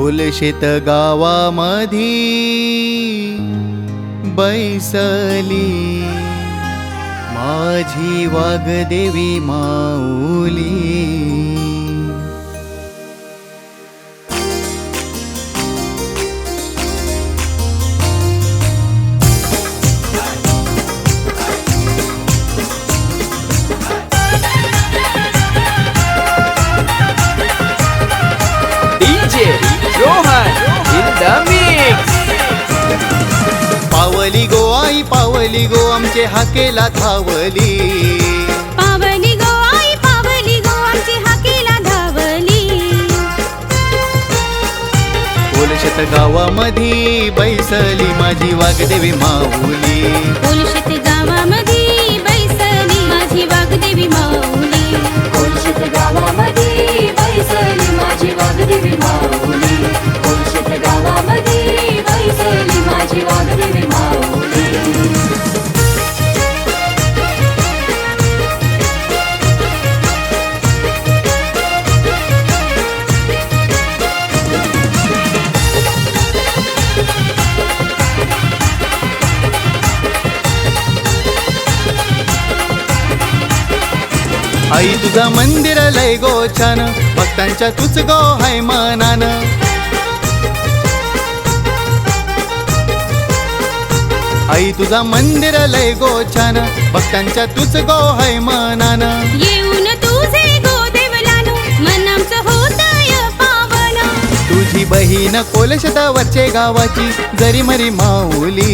ओलशेत गावामधी बैसली माझी वाघदेवी माऊली पावली गो आमचे हाकेला धावली. पावली गो आई पावली गो आमची हाकेला धावली. ओलशेत गावामधी बैसली माझी वाघदेवी माऊली. कोलशेत गावामध्ये आई तुझा मंदिर लय गो छान भक्तांच्या तुझ गो हाय मनान. आई तुझा मंदिर लय गो छान भक्तांच्या तुझ गो हाय मनान. येऊन तुझे गोदेवलान मन आमचं होतय पावन. तुझी बहीण कोलशतावरचे गावाची जरी मरी माऊली.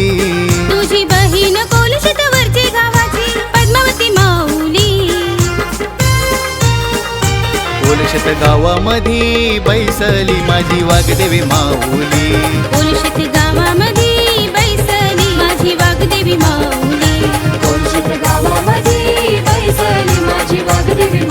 कोलशत गावामधी बैसली माझी वागदेवी माऊली. कोलशेत गावामध्ये बैसली माझी वागदेवी माऊली. कोलशेत गावामध्ये बैसली माझी वाघदेवी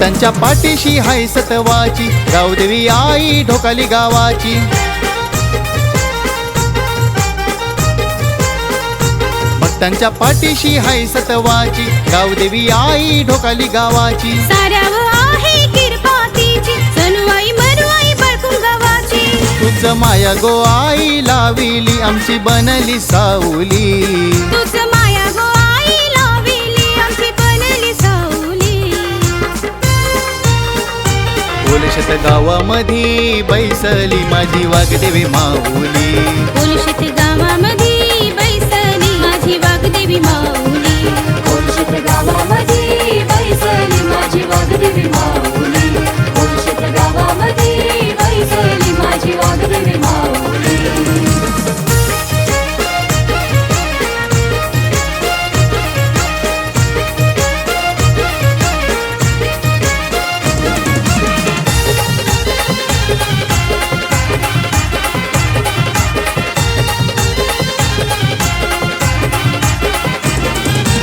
भक्तांच्या पाठीशी हाय सतवाची. गावदेवी आई ढोकाली गावाची. भक्तांच्या पाठीशी हाय सतवाची. गावदेवी आई ढोकाली गावाची. तुझ माया गो आई लाविली. आमची बनली सावली. गावामधी बैसली माझी वाघदेवी माऊली. कोलशेत गावामध्ये बैसली माझी वाघदेवी माऊली. कोलशेत गावामध्ये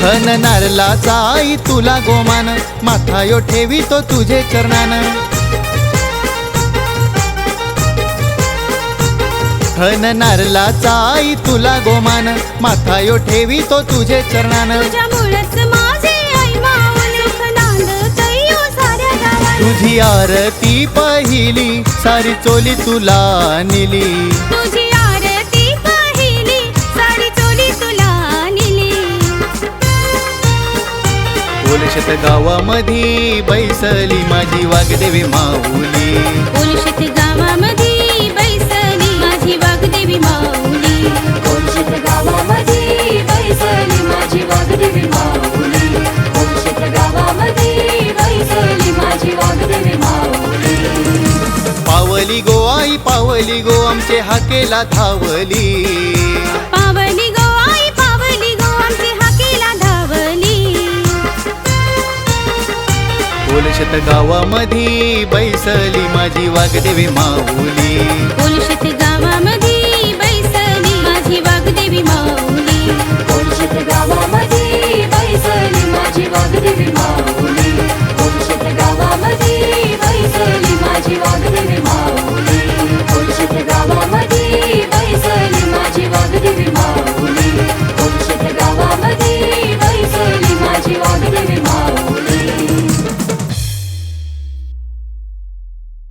धन नारलाचा आई तुला गोमान माथायो ठेवी तो तुझे चरणान. धन नारलाचा आई तुला गोमान माथायो ठेवी तो तुझे चरणान. तुझी आरती पहिली सारी चोली तुला निली. बैसली माझी माऊली. कोलशेत गावामध्ये बैसली माझी वाघदेवी माऊली. गावामध्ये बैसली माझी वाघदेवी माऊली. कोलशेत गावामध्ये बैसली माझी माऊली. पावली गो आई पावली गो आमचे हाकेला धावली पुलशत गावामध्ये बैसली माझी वागदेवी माऊली. पुलशत गावामध्ये बैसली माझी वागदेवी माऊली. पुलशत गावा